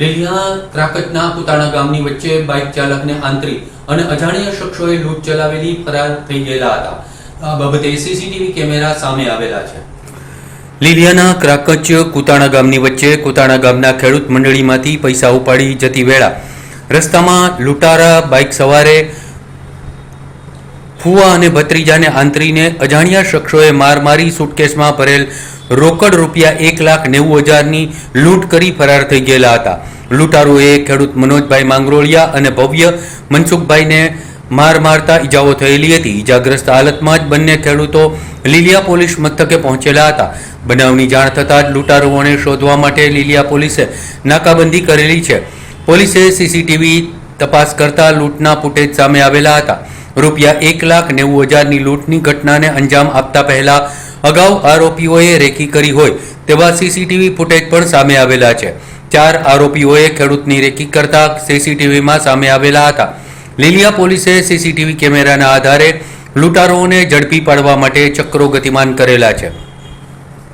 લીલિયા ક્રાકતના કુતાણા ગામની વચ્ચે બાઇક ચાલકને આંતરી અને અજાણ્યા શખ્સોએ લૂંટ ચલાવેલી ફરાર થઈ ગયેલા હતા. આ બાબતે સીસીટીવી કેમેરા સામે આવેલા છે. લીલિયાના ક્રાકચ કુતાણા ગામની વચ્ચે કુતાણા ગામના ખેડૂત મંડળીમાંથી પૈસા ઉપાડી જતી વેળા રસ્તામાં લૂંટારા બાઇક સવારે ફુવા અને ભત્રીજાને આંતરીને અજાણ્યા શખ્સોએ માર મારી સુટકેસમાં ભરેલ રોકડ રૂપિયા એક લાખ નેવું હજારની લૂંટ કરી ફરાર થઈ ગયેલા હતા. લૂંટારુએ ખેડૂત મનોજભાઈ માંગરોળિયા અને ભવ્ય મનસુખભાઈને માર મારતા ઈજાઓ થયેલી હતી. ઈજાગ્રસ્ત હાલતમાં જ બંને ખેડૂતો લીલિયા પોલીસ મથકે પહોંચેલા હતા. બનાવની જાણ થતાં જ લૂંટારુઓને શોધવા માટે લીલિયા પોલીસે નાકાબંધી કરેલી છે. પોલીસે સીસીટીવી તપાસ કરતા લૂંટના ફૂટેજ સામે આવેલા હતા. રૂપિયા એક લાખ નેવું હજારની લૂંટની ઘટનાને અંજામ આપતા પહેલા અગાઉ આરોપીઓએ રેકી કરી હોય તેવા સીસીટીવી ફૂટેજ પણ સામે આવેલા છે. ચાર આરોપીઓએ ખેડૂતની રેકી કરતા સીસીટીવીમાં સામે આવેલા હતા. લીલિયા પોલીસે સીસીટીવી કેમેરાના આધારે લૂંટારોઓને ઝડપી પાડવા માટે ચક્રો ગતિમાન કરેલા છે.